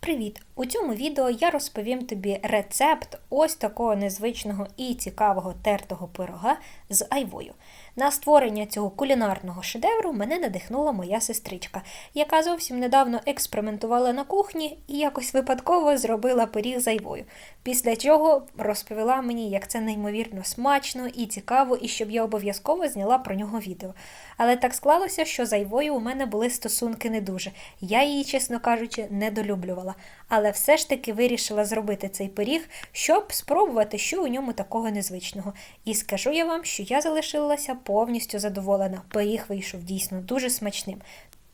Привіт! У цьому відео я розповім тобі рецепт ось такого незвичного і цікавого тертого пирога з айвою. На створення цього кулінарного шедевру мене надихнула моя сестричка, яка зовсім недавно експериментувала на кухні і якось випадково зробила пиріг з айвою. Після чого розповіла мені, як це неймовірно смачно і цікаво, і щоб я обов'язково зняла про нього відео. Але так склалося, що з айвою у мене були стосунки не дуже. Я її, чесно кажучи, недолюблювала. Але все ж таки вирішила зробити цей пиріг, щоб спробувати, що у ньому такого незвичного. І скажу я вам, що я залишилася повністю задоволена. Пиріг вийшов дійсно дуже смачним.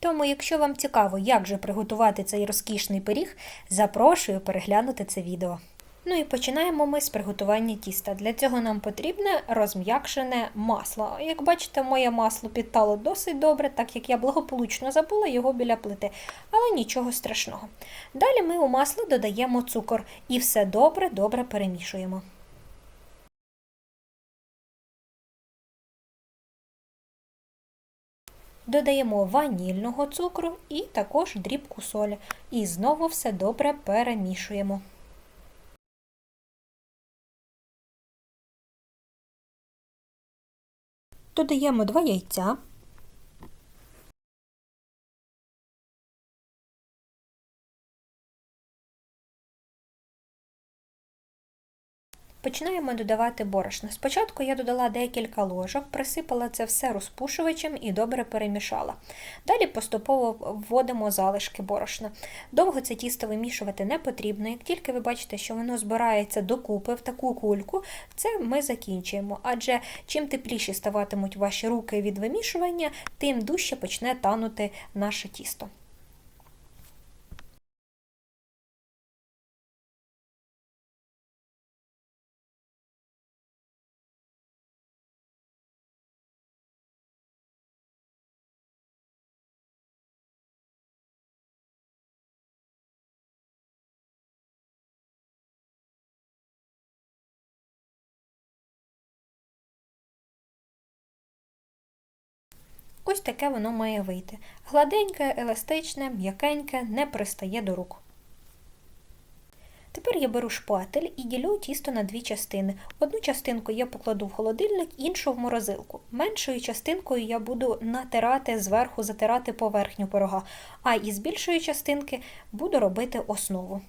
Тому, якщо вам цікаво, як же приготувати цей розкішний пиріг, запрошую переглянути це відео. Ну і починаємо ми з приготування тіста. Для цього нам потрібне розм'якшене масло. Як бачите, моє масло підтало досить добре, так як я благополучно забула його біля плити, але нічого страшного. Далі ми у масло додаємо цукор і все добре-добре перемішуємо. Додаємо ванільного цукру і також дрібку солі. І знову все добре перемішуємо. Додаємо 2 яйця. Починаємо додавати борошно. Спочатку я додала декілька ложок, присипала це все розпушувачем і добре перемішала. Далі поступово вводимо залишки борошна. Довго це тісто вимішувати не потрібно. Як тільки ви бачите, що воно збирається докупи в таку кульку, це ми закінчуємо. Адже чим тепліші ставатимуть ваші руки від вимішування, тим дужче почне танути наше тісто. Ось таке воно має вийти. Гладеньке, еластичне, м'якеньке, не пристає до рук. Тепер я беру шпатель і ділю тісто на дві частини. Одну частинку я покладу в холодильник, іншу в морозилку. Меншою частинкою я буду натирати зверху, затирати поверхню пирога, а із більшої частинки буду робити основу.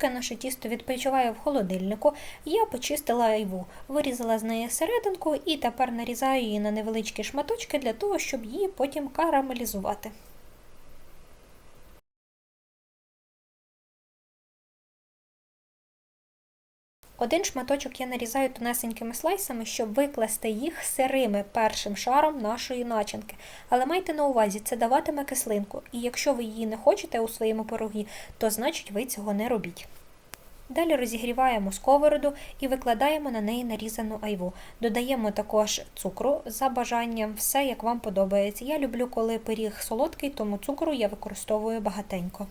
Поки наше тісто відпочиває в холодильнику, я почистила айву, вирізала з неї серединку і тепер нарізаю її на невеличкі шматочки для того, щоб її потім карамелізувати. Один шматочок я нарізаю тонесенькими слайсами, щоб викласти їх сирими першим шаром нашої начинки. Але майте на увазі, це даватиме кислинку, і якщо ви її не хочете у своєму пирогі, то значить ви цього не робіть. Далі розігріваємо сковороду і викладаємо на неї нарізану айву. Додаємо також цукру за бажанням, все як вам подобається. Я люблю, коли пиріг солодкий, тому цукру я використовую багатенько.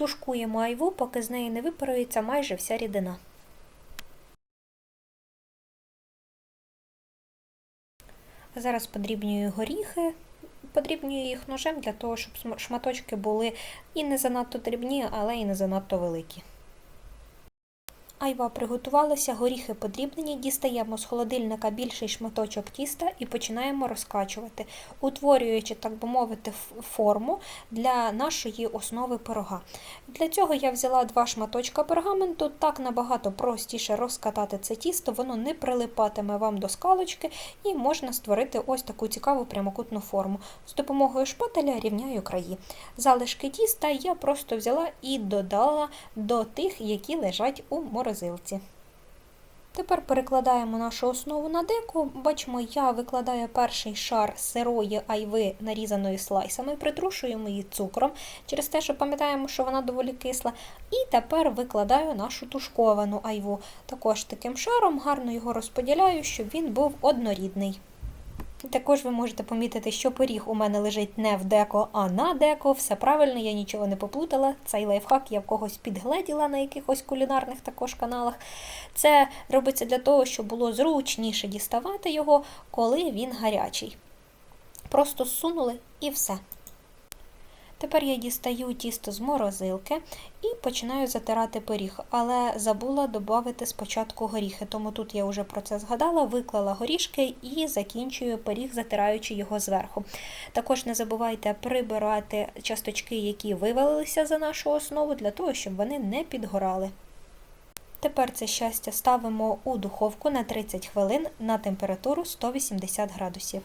Тушкуємо айву, поки з неї не випарується майже вся рідина. Зараз подрібнюю горіхи, подрібнюю їх ножем для того, щоб шматочки були і не занадто дрібні, але і не занадто великі. Айва приготувалася, горіхи подрібнені, дістаємо з холодильника більший шматочок тіста і починаємо розкачувати, утворюючи, так би мовити, форму для нашої основи пирога. Для цього я взяла два шматочка пергаменту, так набагато простіше розкатати це тісто, воно не прилипатиме вам до скалочки і можна створити ось таку цікаву прямокутну форму. З допомогою шпателя рівняю краї. Залишки тіста я просто взяла і додала до тих, які лежать у морозилці морозилці. Тепер перекладаємо нашу основу на деку. Бачимо, я викладаю перший шар сирої айви, нарізаної слайсами, притрушуємо її цукром, через те, що пам'ятаємо, що вона доволі кисла. І тепер викладаю нашу тушковану айву. Також таким шаром гарно його розподіляю, щоб він був однорідний. Також ви можете помітити, що пиріг у мене лежить не в деко, а на деко. Все правильно, я нічого не поплутала. Цей лайфхак я в когось підгледіла на якихось кулінарних також каналах. Це робиться для того, щоб було зручніше діставати його, коли він гарячий. Просто зсунули і все. Тепер я дістаю тісто з морозилки і починаю затирати пиріг, але забула додати спочатку горіхи, тому тут я вже про це згадала, виклала горішки і закінчую пиріг, затираючи його зверху. Також не забувайте прибирати часточки, які вивалилися за нашу основу, для того, щоб вони не підгорали. Тепер це щастя ставимо у духовку на 30 хвилин на температуру 180 градусів.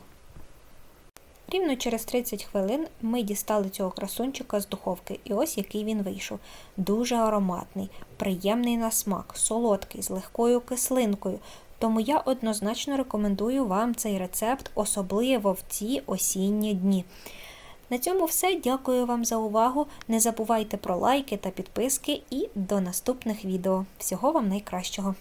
Рівно через 30 хвилин ми дістали цього красунчика з духовки, і ось який він вийшов. Дуже ароматний, приємний на смак, солодкий, з легкою кислинкою. Тому я однозначно рекомендую вам цей рецепт, особливо в ці осінні дні. На цьому все. Дякую вам за увагу. Не забувайте про лайки та підписки і до наступних відео. Всього вам найкращого!